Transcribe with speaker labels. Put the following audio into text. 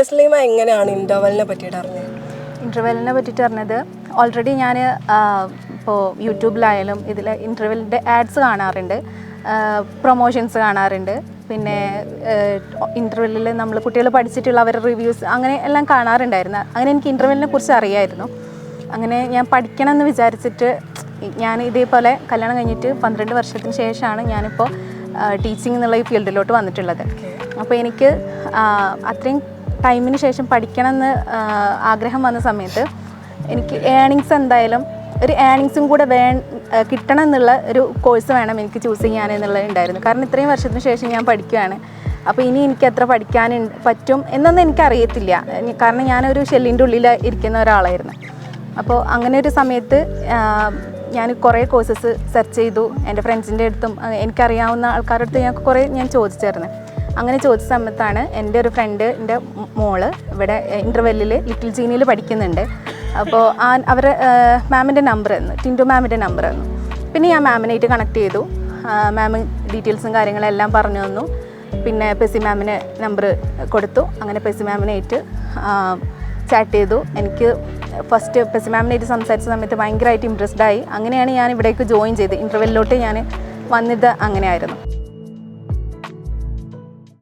Speaker 1: തസ്ലീമ എങ്ങനെയാണ് ഇന്റർവെലിനെ പറ്റിയിട്ട് അറിഞ്ഞത്?
Speaker 2: ഇന്റർവെല്ലിനെ പറ്റിയിട്ട് അറിഞ്ഞത് ഓൾറെഡി ഞാൻ ഇപ്പോൾ യൂട്യൂബിലായാലും ഇതിൽ ഇന്റർവെല്ലിന്റെ ആഡ്സ് കാണാറുണ്ട് പ്രൊമോഷൻസ് കാണാറുണ്ട്. പിന്നെ ഇന്റർവെല്ലിൽ നമ്മൾ കുട്ടികൾ പഠിച്ചിട്ടുള്ള അവരുടെ റിവ്യൂസ് അങ്ങനെ എല്ലാം കാണാറുണ്ടായിരുന്നു. അങ്ങനെ എനിക്ക് ഇന്റർവെല്ലിനെ കുറിച്ച് അറിയായിരുന്നു. അങ്ങനെ ഞാൻ പഠിക്കണം എന്ന് വിചാരിച്ചിട്ട് ഞാൻ ഇതേപോലെ കല്യാണം കഴിഞ്ഞിട്ട് പന്ത്രണ്ട് വർഷത്തിന് ശേഷമാണ് ഞാനിപ്പോൾ ടീച്ചിങ് എന്നുള്ള ഈ ഫീൽഡിലോട്ട് വന്നിട്ടുള്ളത്. അപ്പോൾ എനിക്ക് അത്രയും ടൈമിന് ശേഷം പഠിക്കണം എന്ന് ആഗ്രഹം വന്ന സമയത്ത് എനിക്ക് ഏണിങ്സ് എന്തായാലും ഒരു ഏണിങ്സും കൂടെ വേ കിട്ടണം എന്നുള്ള ഒരു കോഴ്സ് വേണം എനിക്ക് ചൂസ് ചെയ്യാൻ എന്നുള്ളത് ഉണ്ടായിരുന്നു. കാരണം ഇത്രയും വർഷത്തിന് ശേഷം ഞാൻ പഠിക്കുകയാണ് അപ്പോൾ ഇനി എനിക്ക് എത്ര പഠിക്കാൻ പറ്റും എന്നൊന്നും എനിക്കറിയത്തില്ല കാരണം ഞാനൊരു ഷെല്ലിന്റെ ഉള്ളിൽ ഇരിക്കുന്ന ഒരാളായിരുന്നു. അപ്പോൾ അങ്ങനെ ഒരു സമയത്ത് ഞാൻ കുറേ കോഴ്സസ് സെർച്ച് ചെയ്തു. എന്റെ ഫ്രണ്ട്സിന്റെ അടുത്തും എനിക്കറിയാവുന്ന ആൾക്കാരുടെ അടുത്ത് ഞാൻ കുറേ ഞാൻ ചോദിച്ചായിരുന്നു. അങ്ങനെ ചോദിച്ച സമയത്താണ് എന്റെ ഒരു ഫ്രണ്ടിന്റെ മോൾ ഇവിടെ ഇന്റർവെല്ലിൽ ലിറ്റിൽ ജീനിയിൽ പഠിക്കുന്നുണ്ട്. അപ്പോൾ ആ അവർ മാമിന്റെ നമ്പർ തന്നു ടിന്റു മാമിന്റെ നമ്പർ തന്നു. പിന്നെ ഞാൻ മാമിനായിട്ട് കണക്ട് ചെയ്തു. മാം ഡീറ്റെയിൽസും കാര്യങ്ങളെല്ലാം പറഞ്ഞു തന്നു. പിന്നെ പെസി മാമിന് നമ്പർ കൊടുത്തു. അങ്ങനെ പെസി മാമിനായിട്ട് ചാറ്റ് ചെയ്തു. എനിക്ക് ഫസ്റ്റ് പെസി മാമിനായിട്ട് സംസാരിച്ച സമയത്ത് ഭയങ്കരമായിട്ട് ആയി. അങ്ങനെയാണ് ഞാൻ ഇവിടേക്ക് ജോയിൻ ചെയ്ത് ഇന്റർവെല്ലിലോട്ട് ഞാൻ വന്നത് അങ്ങനെയായിരുന്നു.